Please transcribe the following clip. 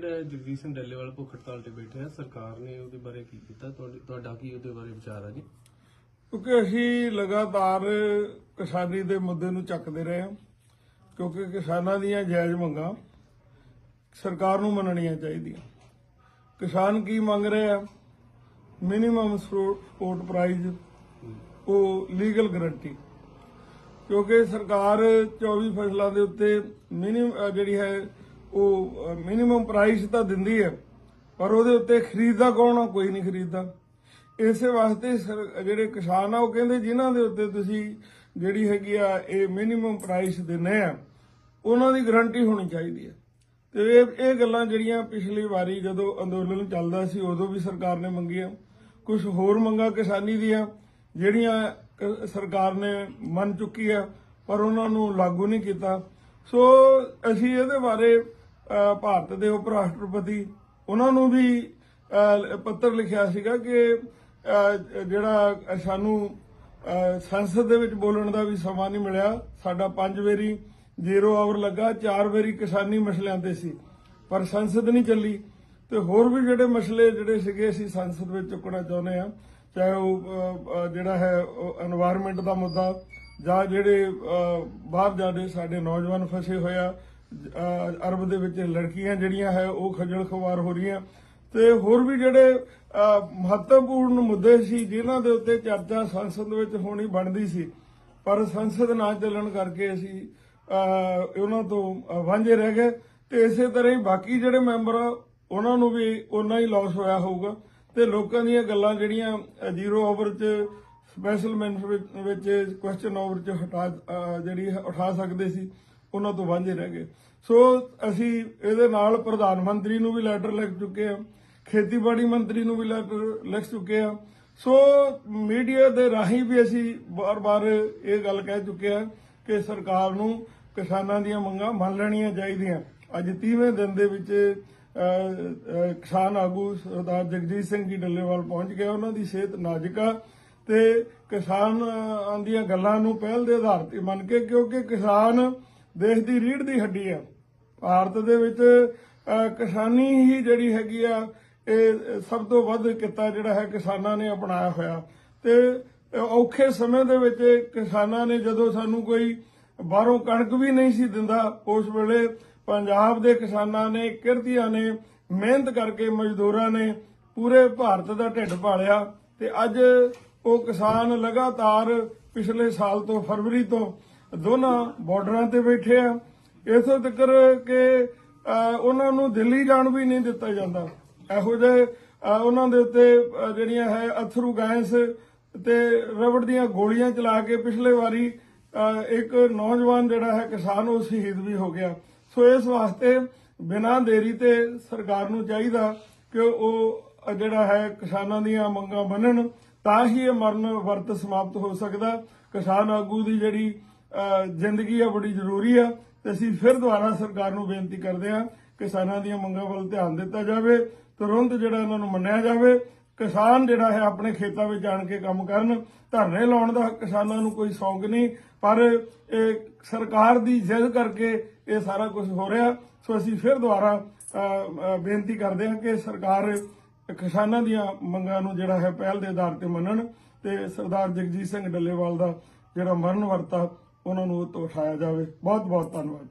ਜਗਜੀਤ ਸਿੰਘ ਡੱਲੇਵਾਲ ਭੁੱਖ ਹੜਤਾਲ ਤੇ ਬੈਠੇ ਸਰਕਾਰ ਨੇ ਉਹਦੇ ਬਾਰੇ ਕੀ ਕੀਤਾ? ਤੁਹਾਡੀ- ਤੁਹਾਡਾ ਕੀ ਉਹਦੇ ਬਾਰੇ ਵਿਚਾਰ ਆ ਜੀ? ਕਿਉਂਕਿ ਅਸੀਂ ਲਗਾਤਾਰ ਕਿਸਾਨੀ ਦੇ ਮੁੱਦੇ ਨੂੰ ਚੱਕਦੇ ਰਹੇ ਹਾਂ, ਕਿਉਂਕਿ ਕਿਸਾਨਾਂ ਦੀਆਂ ਜਾਇਜ਼ ਮੰਗਾਂ ਸਰਕਾਰ ਨੂੰ ਮੰਨਣੀਆਂ ਚਾਹੀਦੀਆਂ। ਕਿਸਾਨ ਕੀ ਮੰਗ ਰਹੇ ਆ? ਮਿਨੀਮਮ ਸਪੋਰਟ ਪ੍ਰਾਈਸ ਉਹ ਲੀਗਲ ਗਰੰਟੀ ਕਿਉਂਕਿ ਸਰਕਾਰ 24 ਫਸਲਾਂ ਦੇ ਉੱਤੇ ਮਿਨੀਮਮ ਜਿਹੜੀ ਹੈ ਉਹ ਮਿਨੀਮਮ ਪ੍ਰਾਈਸ ਤਾਂ ਦਿੰਦੀ ਹੈ, ਪਰ ਉਹਦੇ ਉੱਤੇ ਖਰੀਦਦਾ ਕੌਣ ਆ? ਕੋਈ ਨਹੀਂ ਖਰੀਦਦਾ। ਇਸੇ ਵਾਸਤੇ ਸਰ- ਜਿਹੜੇ ਕਿਸਾਨ ਆ, ਉਹ ਕਹਿੰਦੇ ਜਿਨ੍ਹਾਂ ਦੇ ਉੱਤੇ ਤੁਸੀਂ ਜਿਹੜੀ ਹੈਗੀ ਆ, ਇਹ ਮਿਨੀਮਮ ਪ੍ਰਾਈਸ ਦਿੰਦੇ ਆ, ਉਹਨਾਂ ਦੀ ਗਾਰੰਟੀ ਹੋਣੀ ਚਾਹੀਦੀ ਹੈ। ਤੇ ਇਹ ਇਹ ਗੱਲਾਂ ਜਿਹੜੀਆਂ ਪਿਛਲੀ ਵਾਰੀ ਜਦੋਂ ਅੰਦੋਲਨ ਚੱਲਦਾ ਸੀ, ਉਦੋਂ ਵੀ ਸਰਕਾਰ ਨੇ ਮੰਗੀਆਂ। ਕੁਝ ਹੋਰ ਮੰਗਾਂ ਕਿਸਾਨੀ ਦੀਆਂ, ਜਿਹੜੀਆਂ ਸਰਕਾਰ ਨੇ ਮੰਨ ਚੁੱਕੀ ਆ, ਪਰ ਉਹਨਾਂ ਨੂੰ ਲਾਗੂ ਨਹੀਂ ਕੀਤਾ। ਸੋ, ਅਸੀਂ ਇਹਦੇ ਬਾਰੇ ਭਾਰਤ ਦੇ ਉਪ ਰਾਸ਼ਟਰਪਤੀ ਉਹਨਾਂ ਨੂੰ ਵੀ ਪੱਤਰ ਲਿਖਿਆ ਸੀਗਾ ਕਿ ਜਿਹੜਾ ਸਾਨੂੰ ਸੰਸਦ ਦੇ ਵਿੱਚ ਬੋਲਣ ਦਾ ਵੀ ਸਮਾਂ ਨਹੀਂ ਮਿਲਿਆ। ਸਾਡਾ ਪੰਜ ਵਾਰੀ ਜ਼ੀਰੋ ਆਵਰ ਲੱਗਾ, ਚਾਰ ਵਾਰੀ ਕਿਸਾਨੀ ਮਸਲਿਆਂ ਤੇ ਸੀ, ਪਰ ਸੰਸਦ ਨਹੀਂ ਚੱਲੀ। ਤੇ ਹੋਰ ਵੀ ਜਿਹੜੇ ਮਸਲੇ ਜਿਹੜੇ ਸੀਗੇ, ਅਸੀਂ ਸੰਸਦ ਵਿੱਚ ਚੁੱਕਣਾ ਚਾਹੁੰਦੇ ਆ ਚਾਹੇ ਉਹ ਜਿਹੜਾ ਹੈ এনवायरमेंट ਦਾ ਮੁੱਦਾ ਜਾਂ ਜਿਹੜੇ ਬਾਹਰ ਜਾਦੇ ਸਾਡੇ ਨੌਜਵਾਨ ਫਸੇ ਹੋਇਆ ਅਰਬ ਦੇ ਵਿੱਚ ਲੜਕੀਆਂ ਜਿਹੜੀਆਂ ਹੈ, ਉਹ ਖੱਜਲ ਖਵਾਰ ਹੋ ਰਹੀਆਂ। ਤੇ ਹੋਰ ਵੀ ਜਿਹੜੇ ਮਹੱਤਵਪੂਰਨ ਮੁੱਦੇ ਸੀ, ਜਿਨ੍ਹਾਂ ਦੇ ਉੱਤੇ ਚਰਚਾ ਸੰਸਦ ਵਿੱਚ ਹੋਣੀ ਬਣਦੀ ਸੀ, ਪਰ ਸੰਸਦ ਨਾ ਚੱਲਣ ਕਰਕੇ ਅਸੀਂ ਉਹਨਾਂ ਤੋਂ ਵਾਂਝੇ ਰਹਿ ਗਏ। ਤੇ ਇਸੇ ਤਰ੍ਹਾਂ ਹੀ ਬਾਕੀ ਜਿਹੜੇ ਮੈਂਬਰ ਆ, ਉਹਨਾਂ ਨੂੰ ਵੀ ਉਨਾ ਹੀ ਲਾਸ ਹੋਇਆ ਹੋਊਗਾ। ਤੇ ਲੋਕਾਂ ਦੀਆਂ ਗੱਲਾਂ ਜਿਹੜੀਆਂ ਜ਼ੀਰੋ ਓਵਰ 'ਚ ਸਪੈਸ਼ਲ ਮੈਂਬਰ ਵਿੱਚ ਕੁਐਸਚਨ ਓਵਰ 'ਚ ਹਟਾ ਜਿਹੜੀ ਉਠਾ ਸਕਦੇ ਸੀ। ਉਹਨਾਂ ਤੋਂ ਵਾਂਝੇ ਰਹਿ ਗਏ। ਸੋ ਅਸੀਂ ਇਹਦੇ ਨਾਲ ਪ੍ਰਧਾਨ ਮੰਤਰੀ ਨੂੰ ਵੀ ਲੈਟਰ ਲਿਖ ਚੁੱਕੇ ਹਾਂ, ਖੇਤੀਬਾੜੀ ਮੰਤਰੀ ਨੂੰ ਵੀ ਲੈਟਰ ਲਿਖ ਚੁੱਕੇ ਹਾਂ। ਸੋ ਮੀਡੀਆ ਦੇ ਰਾਹੀਂ ਵੀ ਅਸੀਂ ਬਾਰ-ਬਾਰ ਇਹ ਗੱਲ ਕਹਿ ਚੁੱਕੇ ਹਾਂ ਕਿ ਸਰਕਾਰ ਨੂੰ ਕਿਸਾਨਾਂ ਦੀਆਂ ਮੰਗਾਂ ਮੰਨ ਲੈਣੀਆਂ ਚਾਹੀਦੀਆਂ। ਅੱਜ 30ਵੇਂ ਦਿਨ ਦੇ ਵਿੱਚ ਕਿਸਾਨ ਆਗੂ ਸਰਦਾਰ ਜਗਜੀਤ ਸਿੰਘ ਜੀ ਡੱਲੇਵਾਲ ਪਹੁੰਚ ਗਏ। ਉਹਨਾਂ ਦੀ ਸਿਹਤ ਨਾਜ਼ੁਕ ਆ ਤੇ ਕਿਸਾਨ ਦੀਆਂ ਗੱਲਾਂ ਨੂੰ ਪਹਿਲ ਦੇ ਆਧਾਰ ਤੇ ਮੰਨ ਕੇ ਕਿਉਂਕਿ ਕਿਸਾਨ ਦੇਸ਼ ਦੀ ਰੀੜ ਦੀ ਹੱਡੀ ਆ। ਭਾਰਤ ਦੇ ਵਿੱਚ ਕਿਸਾਨੀ ਹੀ ਜਿਹੜੀ ਹੈਗੀ ਆ, ਇਹ ਸਭ ਤੋਂ ਵੱਧ ਕਿੱਤਾ ਜਿਹੜਾ ਹੈ ਕਿਸਾਨਾਂ ਨੇ ਅਪਣਾਇਆ ਹੋਇਆ। ਤੇ ਔਖੇ ਸਮੇਂ ਦੇ ਵਿੱਚ ਕਿਸਾਨਾਂ ਨੇ ਜਦੋਂ ਸਾਨੂੰ ਕੋਈ ਬਾਹਰੋਂ ਕਣਕ ਵੀ ਨਹੀਂ ਸੀ ਦਿੰਦਾ, ਉਸ ਵੇਲੇ ਪੰਜਾਬ ਦੇ ਕਿਸਾਨਾਂ ਨੇ, ਕਿਰਤੀਆਂ ਨੇ, ਮਿਹਨਤ ਕਰਕੇ ਮਜ਼ਦੂਰਾਂ ਨੇ ਪੂਰੇ ਭਾਰਤ ਦਾ ਢਿੱਡ ਪਾਲਿਆ ਤੇ ਅੱਜ ਉਹ ਕਿਸਾਨ ਲਗਾਤਾਰ ਪਿਛਲੇ ਸਾਲ ਤੋਂ ਫਰਵਰੀ ਤੋਂ ਦੋਨਾਂ ਬਾਰਡਰਾਂ ਤੇ ਬੈਠੇ ਆ। ਇਥੋਂ ਤੱਕ ਕਿ ਉਹਨਾਂ ਨੂੰ ਦਿੱਲੀ ਜਾਣ ਵੀ ਨਹੀਂ ਦਿੱਤਾ ਜਾਂਦਾ। ਇਹੋ ਜਿਹੇ ਉਹਨਾਂ ਦੇ ਉੱਤੇ ਜਿਹੜੀਆਂ ਹੈ ਅਥਰੂ ਗੈਸ ਤੇ ਰਬੜ ਦੀਆਂ ਗੋਲੀਆਂ ਚਲਾ ਕੇ ਪਿਛਲੇ ਵਾਰੀ ਇੱਕ ਨੌਜਵਾਨ ਜਿਹੜਾ ਹੈ ਕਿਸਾਨ, ਉਹ ਸ਼ਹੀਦ ਵੀ ਹੋ ਗਿਆ। ਸੋ ਇਸ ਵਾਸਤੇ ਬਿਨਾਂ ਦੇਰੀ ਤੇ ਸਰਕਾਰ ਨੂੰ ਚਾਹੀਦਾ ਕਿ ਉਹ ਜਿਹੜਾ ਹੈ ਕਿਸਾਨਾਂ ਦੀਆਂ ਮੰਗਾਂ ਮੰਨਣ, ਤਾਂ ਹੀ ਇਹ ਮਰਨ ਵਰਤ ਸਮਾਪਤ ਹੋ ਸਕਦਾ। ਕਿਸਾਨ ਆਗੂ ਦੀ ਜਿਹੜੀ ਜ਼ਿੰਦਗੀ ਆ, ਬੜੀ ਜ਼ਰੂਰੀ ਆ। ਤੇ ਅਸੀਂ ਫਿਰ ਦੁਬਾਰਾ ਸਰਕਾਰ ਨੂੰ ਬੇਨਤੀ ਕਰਦੇ ਹਾਂ, ਕਿਸਾਨਾਂ ਦੀਆਂ ਮੰਗਾਂ ਵੱਲ ਧਿਆਨ ਦਿੱਤਾ ਜਾਵੇ, ਤੁਰੰਤ ਜਿਹੜਾ ਇਹਨਾਂ ਨੂੰ ਮੰਨਿਆ ਜਾਵੇ, ਕਿਸਾਨ ਜਿਹੜਾ ਹੈ ਆਪਣੇ ਖੇਤਾਂ ਵਿੱਚ ਜਾਣ ਕੇ ਕੰਮ ਕਰਨ, ਧਰਨੇ ਲਾਉਣ ਦਾ ਕਿਸਾਨਾਂ ਨੂੰ ਕੋਈ ਸ਼ੌਂਕ ਨਹੀਂ, ਪਰ ਇਹ ਸਰਕਾਰ ਦੀ ਜ਼ਿੱਦ ਕਰਕੇ ਇਹ ਸਾਰਾ ਕੁਝ ਹੋ ਰਿਹਾ। ਸੋ ਅਸੀਂ ਫਿਰ ਦੁਬਾਰਾ ਬੇਨਤੀ ਕਰਦੇ ਹਾਂ ਕਿ ਸਰਕਾਰ ਕਿਸਾਨਾਂ ਦੀਆਂ ਮੰਗਾਂ ਨੂੰ ਜਿਹੜਾ ਹੈ ਪਹਿਲ ਦੇ ਆਧਾਰ ਤੇ ਮੰਨਣ ਤੇ ਸਰਦਾਰ ਜਗਜੀਤ ਸਿੰਘ ਡੱਲੇਵਾਲ ਦਾ ਜਿਹੜਾ ਮਰਨ ਵਰਤਾ ਉਹਨਾਂ ਨੂੰ ਉਹ ਤੋਂ ਉਠਾਇਆ ਜਾਵੇ। ਬਹੁਤ ਬਹੁਤ ਧੰਨਵਾਦ।